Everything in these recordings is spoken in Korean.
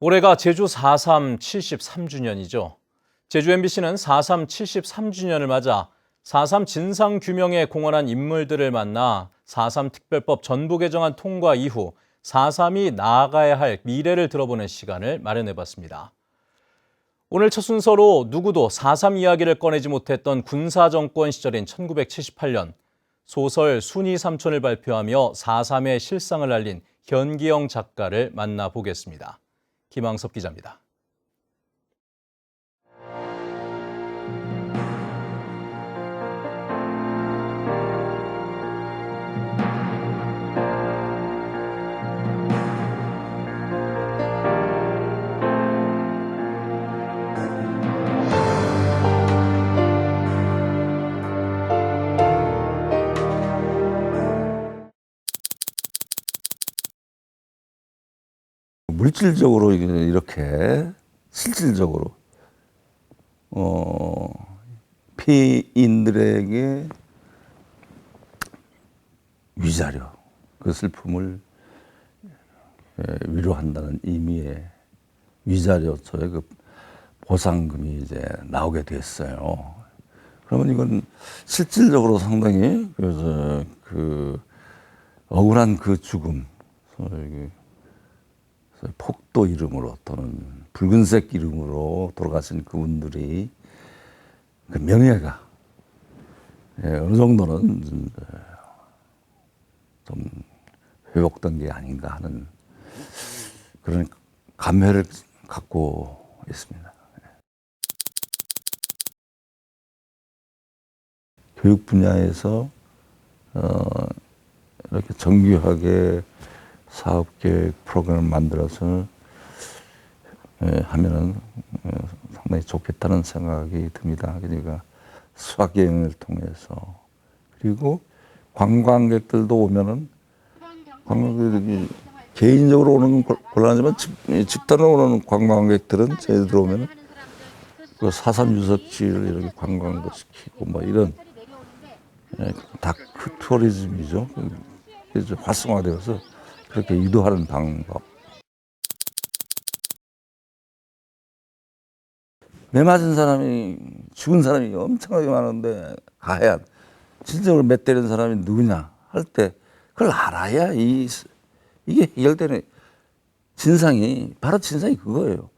올해가 제주 4.3 73주년이죠. 제주 MBC는 4.3 73주년을 맞아 4.3 진상 규명에 공헌한 인물들을 만나 4.3 특별법 전부 개정안 통과 이후 4.3이 나아가야 할 미래를 들어보는 시간을 마련해봤습니다. 오늘 첫 순서로 누구도 4.3 이야기를 꺼내지 못했던 군사정권 시절인 1978년 소설 순이 삼촌을 발표하며 4.3의 실상을 알린 현기영 작가를 만나보겠습니다. 김항섭 기자입니다. 물질적으로 이렇게 실질적으로 어 피인들에게 위자료 그 슬픔을 에, 위로한다는 의미의 위자료처의 그 보상금이 이제 나오게 됐어요. 그러면 이건 실질적으로 상당히 그래서 그 억울한 그 죽음, 폭도 이름으로 또는 붉은색 이름으로 돌아가신 그분들이 그 명예가 예, 어느 정도는 좀, 어, 좀 회복된 게 아닌가 하는 그런 감회를 갖고 있습니다. 교육 분야에서 어, 이렇게 정교하게 사업 계획 프로그램을 만들어서 에, 하면은 어, 상당히 좋겠다는 생각이 듭니다. 그러니까 수학 여행을 통해서 그리고 관광객들도 오면은 관광객들이 개인적으로 오는 건 곤란하지만 집, 이 집단으로 오는 관광객들은 제주도 오면은 그 사삼 유적지를 이렇게 관광도 시키고 뭐 이런 예, 다크 투어리즘이죠. 그래서 활성화되어서 그렇게 유도하는 방법. 매 맞은 사람이 죽은 사람이 엄청나게 많은데 가야 진정으로 매 때리는 사람이 누구냐 할 때 그걸 알아야 이 이게 해결되는 진상이 바로 진상이 그거예요.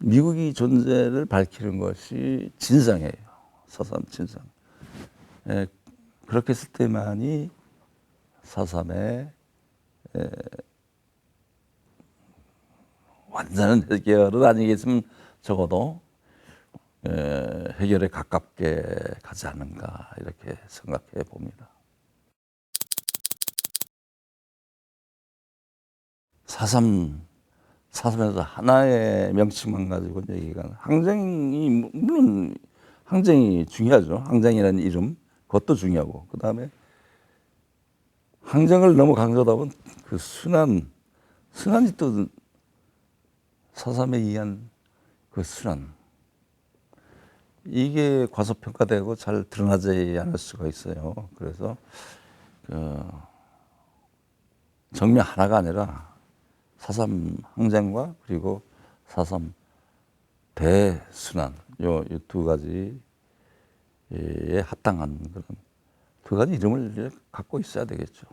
미국이 존재를 밝히는 것이 진상이에요. 서삼 진상. 예, 그렇게 했을 때만이 사삼의 에, 완전한 해결은 아니겠지만 적어도 에, 해결에 가깝게 가지 않는가 이렇게 생각해 봅니다. 사삼 사삼에서 하나의 명칭만 가지고 얘기가 항쟁이 물론 항쟁이 중요하죠. 항쟁이라는 이름 그것도 중요하고 그 다음에 항쟁을 너무 강조하다 보면 그 순환, 순환이 또 사삼에 의한 그 순환. 이게 과소평가되고 잘 드러나지 않을 수가 있어요. 그래서 그 정면 하나가 아니라 사삼 항쟁과 그리고 사삼 대순환 요두 가지에 합당한 그런 두 가지 이름을 갖고 있어야 되겠죠.